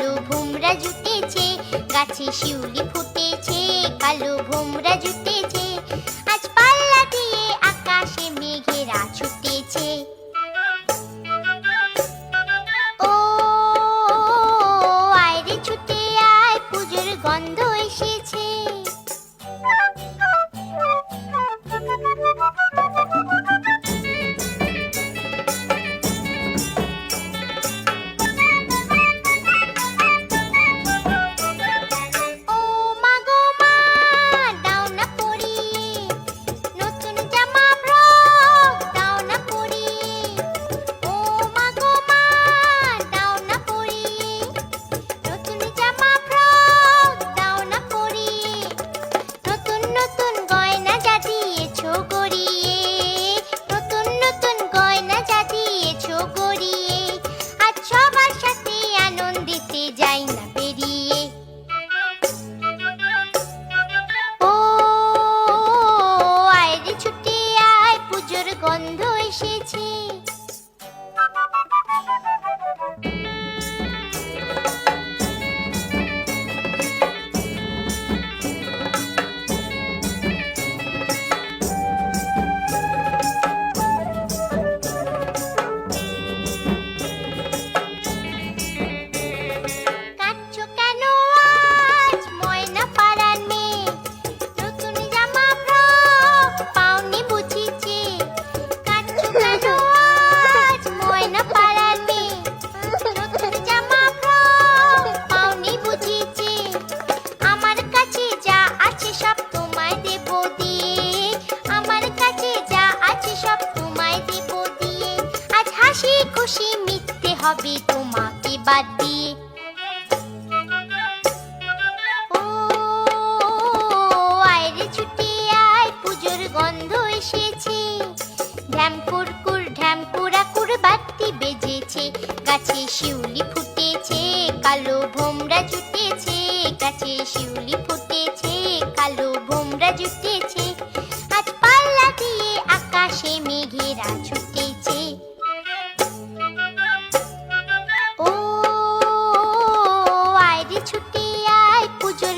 কালো ভোমরা জুটেছে গাছে শিউলি ফুটেছে কালো ভোমরা জুটেছে। 誇り খুশি মিথ্যে হবে তোমাকে বাদ। দিয়ে পুজোর গন্ধ এসেছে। ঢ্যামকুর কুর বাতি বেজেছে। গাছে শিউলি ফুটেছে, কালো ভোমরা জুটেছে। গাছে শিউলি ফুটেছে